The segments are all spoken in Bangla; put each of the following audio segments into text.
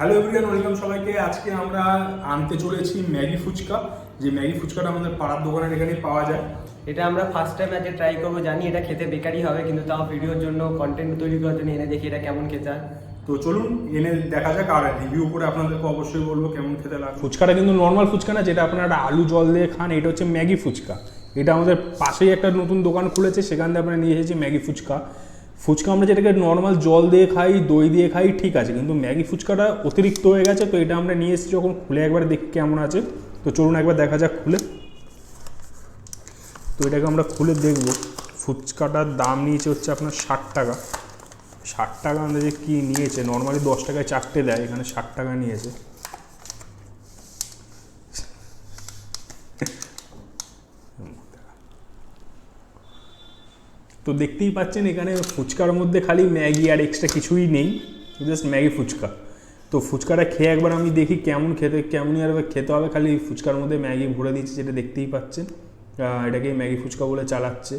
হ্যালো এভরিওয়ান ওয়েলকাম সবাইকে। আজকে আমরা আনতে চলেছি ম্যাগি ফুচকা। যে ম্যাগি ফুচকাটা আমাদের পাড়ার দোকানের এখানে পাওয়া যায়। এটা আমরা ফার্স্ট টাইম আজকে ট্রাই করব জানি এটা খেতে বেকারই হবে কিন্তু তাও ভিডিওর জন্য কন্টেন্ট তৈরি করার জন্য এনে দেখি এটা কেমন খেতে হয়। তো চলুন এনে দেখা যাক আর রিভিউ করে আপনাদেরকে অবশ্যই বলব কেমন খেতে লাগে। ফুচকাটা কিন্তু নর্মাল ফুচকা না যেটা আপনারা আলু জল দিয়ে খান এটা হচ্ছে ম্যাগি ফুচকা। এটা আমাদের পাশেই একটা নতুন দোকান খুলেছে সেখান থেকে আমরা নিয়ে এসেছি ম্যাগি ফুচকা। ফুচকা আমরা যেটাকে নর্মাল জল দিয়ে খাই, দই দিয়ে খাই, ঠিক আছে। কিন্তু ম্যাগি ফুচকাটা অতিরিক্ত হয়ে গেছে, তো এটা আমরা নিয়ে এসেছি যখন খুলে একবার দেখি কেমন আছে। তো চলুন একবার দেখা যাক খুলে। তো এটাকে আমরা খুলে দেখব। ফুচকাটার দাম নিয়েছে হচ্ছে আপনার ষাট টাকা। ষাট টাকা আন্দাজে কী নিয়েছে? নর্মালি দশ টাকায় চারটে দেয়, এখানে ষাট টাকা নিয়েছে। তো দেখতেই পাচ্ছেন এখানে ফুচকার মধ্যে খালি ম্যাগি আর এক্সট্রা কিছুই নেই জাস্ট ম্যাগি ফুচকা। তো ফুচকাটা খেয়ে একবার আমি দেখি কেমন খেতে, কেমনই আর খেতে হবে, খালি ফুচকার মধ্যে ম্যাগি ভরে দিচ্ছে যেটা দেখতেই পাচ্ছেন। এটাকে ম্যাগি ফুচকা বলে চালাচ্ছে।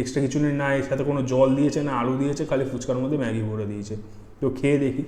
এক্সট্রা কিছু নেই, না এর সাথে কোনো জল দিয়েছে, না আলু দিয়েছে, খালি ফুচকার মধ্যে ম্যাগি ভরে দিয়েছে। তো খেয়ে দেখি।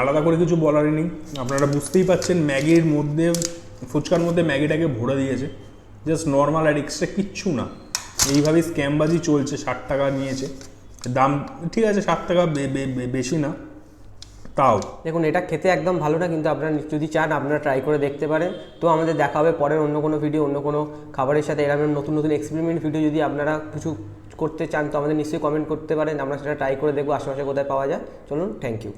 আলাদা করে কিছু বলারই নেই। আপনারা বুঝতেই পাচ্ছেন, ম্যাগির মধ্যে, ফুচকার মধ্যে ম্যাগিটাকে ভরে দিয়েছে। জাস্ট নর্মাল আর এক্সট্রা কিচ্ছু না। এইভাবেই স্ক্যামবাজি চলছে, ষাট টাকা নিয়েছে। দাম, ঠিক আছে, ষাট টাকা বেশি না। তাও। দেখুন, এটা খেতে একদম ভালো না, কিন্তু আপনারা যদি চান, আপনারা ট্রাই করে দেখতে পারেন। তো আমাদের দেখা হবে পরের অন্য কোনো ভিডিও অন্য কোনো খাবারের সাথে। এরকম নতুন নতুন এক্সপেরিমেন্ট ভিডিও যদি আপনারা কিছু করতে চান, তো আমাদের নিশ্চয়ই কমেন্ট করতে পারেন। আমরা সেটা ট্রাই করে দেখব, আশেপাশে কোথায় পাওয়া যায়। চলুন থ্যাংক ইউ